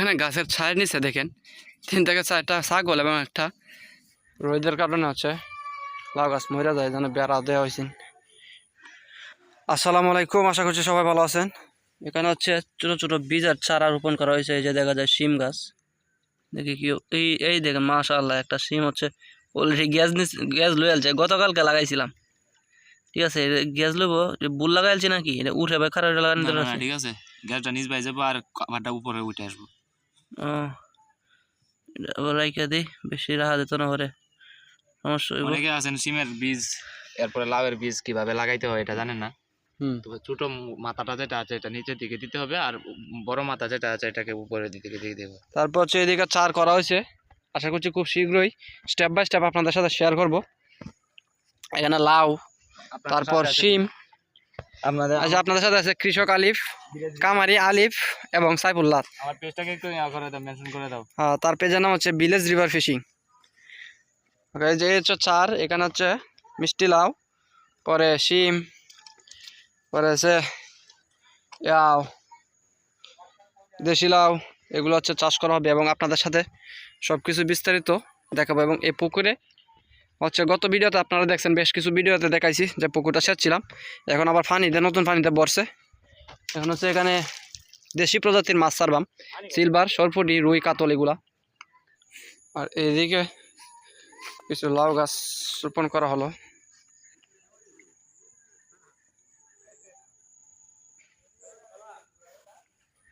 এখানে গাছের ছায়ের নিচে দেখেন। তিন থেকে চারটা ছাগল এবং একটা রোদের কারণে হচ্ছে লাউ গাছ মরে যায় যেন বেড়া দেওয়া হয়েছে। আসসালামু আলাইকুম আশা করছি সবাই ভালো আছেন। এখানে হচ্ছে ছোটো ছোটো বীজের চারা রোপণ করা হয়েছে এই যে দেখা যায় শিম গাছ। দেখি কি এই এই দেখেন মাশাআল্লাহ একটা শিম হচ্ছে অলরেডি গ্যাস নিচ গ্যাস লয়ে আলছে। গতকালকে লাগাইছিলাম। ঠিক আছে গ্যাস লইব বুল লাগাইছি নাকি? এটা উঠে বা খারাপ লাগানো ঠিক আছে গ্যাসটা নিচ বাই যাব আর খাবারটা উপরে উঠে আসব। আবার রাইখা দিই বেশি রাহা দিত না করে সমস্যা হইব। অনেকে আছেন সিমের বীজ এরপরে লাউয়ের বীজ কীভাবে লাগাইতে হয় এটা জানেন না? ছোট মাথাটা যেটা আছে এটা নিচের দিকে দিতে হবে আর বড় মাথা যেটা আছে এটাকে উপরের দিকে দিয়ে দেবো তারপর হচ্ছে এদিকে চার করা হয়েছে। আশা করছি খুব শীঘ্রই স্টেপ বাই স্টেপ আপনাদের সাথে শেয়ার করব। এখানে লাউ তারপর শিম আপনাদের আচ্ছা আপনাদের সাথে আছে কৃষক আলিফ কামারি আলিফ এবং সাইফুল্লাহ আমার পেজটাকে একটু করে দাও মেনশন করে দাও। হ্যাঁ তার পেজের নাম হচ্ছে ভিলেজ রিভার ফিশিং ওকে যে হচ্ছে চার এখানে হচ্ছে মিষ্টি লাউ পরে শিম পরে আছে ইয়াও দেশি লাউ এগুলো হচ্ছে চাষ করা হবে এবং আপনাদের সাথে সব কিছু বিস্তারিত দেখাবো এবং এই পুকুরে হচ্ছে গত ভিডিওতে আপনারা দেখছেন, বেশ কিছু ভিডিওতে দেখাইছি যে পুকুরটা সেচছিলাম। এখন আবার পানিতে নতুন পানিতে বর্ষে এখন হচ্ছে এখানে দেশি প্রজাতির মাছ সারবাম সিলভার, সরপুটি, রুই, কাতল এগুলা। আর এদিকে কিছু লাউ গাছ রোপণ করা হলো।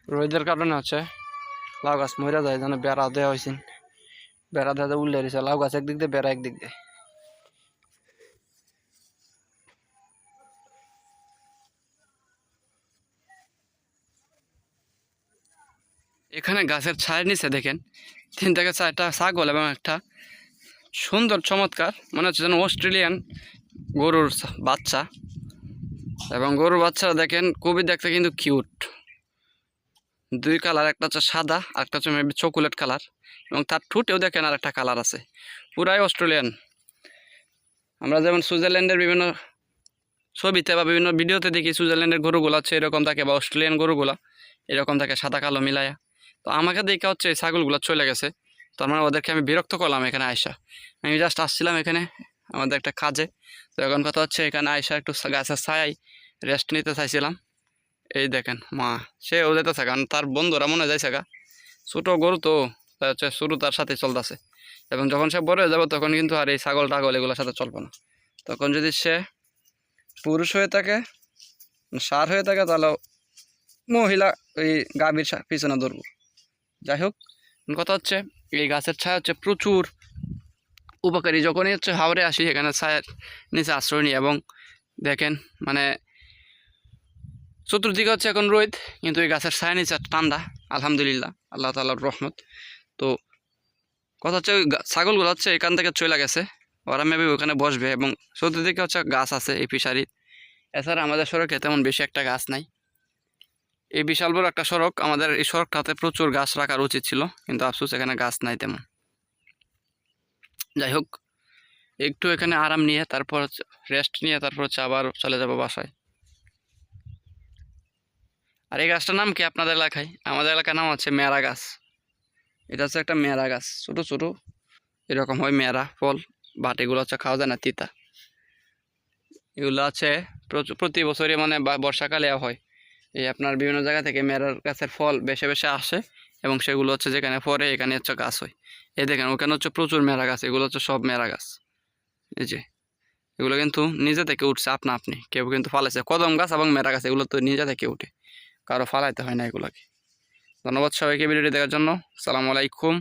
রোদের কারণে হচ্ছে লাউ গাছ মরে যায়, যেন বেড়া দেওয়া হয়েছে বেড়া দেওয়া উল্লে লাউ গাছ একদিক দিয়ে, বেড়া একদিক দিয়ে। এখানে গাছের ছায়ের নিচে দেখেন, তিন থেকে চারটা ছাগল এবং একটা সুন্দর চমৎকার, মনে হচ্ছে যেন অস্ট্রেলিয়ান গরুর বাচ্চা। এবং গরুর বাচ্চারা দেখেন, খুবই দেখতে কিন্তু কিউট। দুই কালার, একটা হচ্ছে সাদা, আর একটা হচ্ছে মেবি চকোলেট কালার। এবং তার ঠোঁটেও দেখেন আর একটা কালার আছে, পুরাই অস্ট্রেলিয়ান। আমরা যেমন সুইজারল্যান্ডের বিভিন্ন ছবিতে বা বিভিন্ন ভিডিওতে দেখি, সুইজারল্যান্ডের গরুগুলো হচ্ছে এরকম থাকে বা অস্ট্রেলিয়ান গরুগুলা, এরকম থাকে সাদা কালো মিলায়া। তো আমাকে দেখে হচ্ছে এই ছাগলগুলো চলে গেছে। তো মানে ওদেরকে আমি বিরক্ত করলাম এখানে আয়সা আমি জাস্ট আসছিলাম এখানে আমাদের একটা কাজে। তো এখন কথা হচ্ছে এখানে আয়সা একটু গাছের ছায়াই রেস্ট নিতে চাইছিলাম। এই দেখেন, মা, সে ও যেতেছে কারণ তার বন্ধুরা মনে যাইছে গা। ছোটো গরু তো হচ্ছে শুরু তার সাথে চলতেছে। এবং যখন সে বড় হয়ে যাবে তখন কিন্তু আর এই ছাগল টাগল এগুলোর সাথে চলবে না। তখন যদি সে পুরুষ হয়ে থাকে সার হয়ে থাকে, তাহলে মহিলা ওই গাভীর পিছনে দৌড়বো যাই হোক কথা হচ্ছে, এই গাছের ছায়া হচ্ছে প্রচুর। উপকারী যখনই হচ্ছে হাওড়ে আসি, এখানে ছায়ার নিচে আশ্রয় নিই এবং দেখেন মানে চতুর্দিকে হচ্ছে এখন রোদ, কিন্তু এই গাছের ছায়া নিচে ঠান্ডা, আলহামদুলিল্লাহ, আল্লাহ তাল্লাহর রহমত। তো কথা হচ্ছে ছাগলগুলো হচ্ছে এখান থেকে চলে গেছে, ওরা মেবি ওখানে বসবে এবং চতুর্দিকে হচ্ছে গাছ আছে, এই ফিশারির এছাড়া আমাদের সড়কে তেমন বেশি একটা গাছ নাই। এই বিশাল বড় একটা সড়ক, আমাদের এই সড়কটাতে প্রচুর গাছ রাখার উচিত ছিল, কিন্তু আফসোস, এখানে গাছ নাই তেমন। যাই হোক, একটু এখানে আরাম নিয়ে, তারপর রেস্ট নিয়ে, তারপর হচ্ছে আবার চলে যাব বাসায়। আর এই গাছটার নাম কি আপনাদের এলাকায়? আমাদের এলাকার নাম হচ্ছে মেরা গাছ। এটা হচ্ছে একটা মেরা গাছ, ছোটো ছোটো, এরকম হয় মেরা ফল, বাট এগুলো হচ্ছে খাওয়া যায় না, তিতা। এগুলো আছে প্রচুর প্রতি বছরই মানে বর্ষাকালে হয়। এই আপনার বিভিন্ন জায়গা থেকে মেরার গাছের ফল বেশি বেশি আসে এবং সেগুলো হচ্ছে যেখানে পরে, এখানে হচ্ছে গাছ হয়। এই দেখেন, ওখানে হচ্ছে প্রচুর মেরা গাছ, এগুলো হচ্ছে সব মেরা গাছ। এই যে, এগুলো কিন্তু নিজে থেকে উঠছে আপনা আপনি। কেউ কিন্তু ফালাইছে। কদম গাছ এবং মেরা গাছ, এগুলো তো নিজে থেকে উঠে। কারও ফালাইতে হয় না এগুলোকে। ধন্যবাদ সবাইকে ভিডিওটি দেখার জন্য। সালাম আলাইকুম।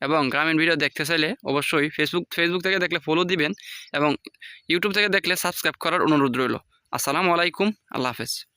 এবং গ্রামীণ ভিডিও দেখতে চাইলে অবশ্যই ফেসবুক ফেসবুক থেকে দেখলে ফলো দিবেন এবং ইউটিউব থেকে দেখলে সাবস্ক্রাইব করার অনুরোধ রইল। আসসালামু আলাইকুম। আল্লাহ হাফেজ।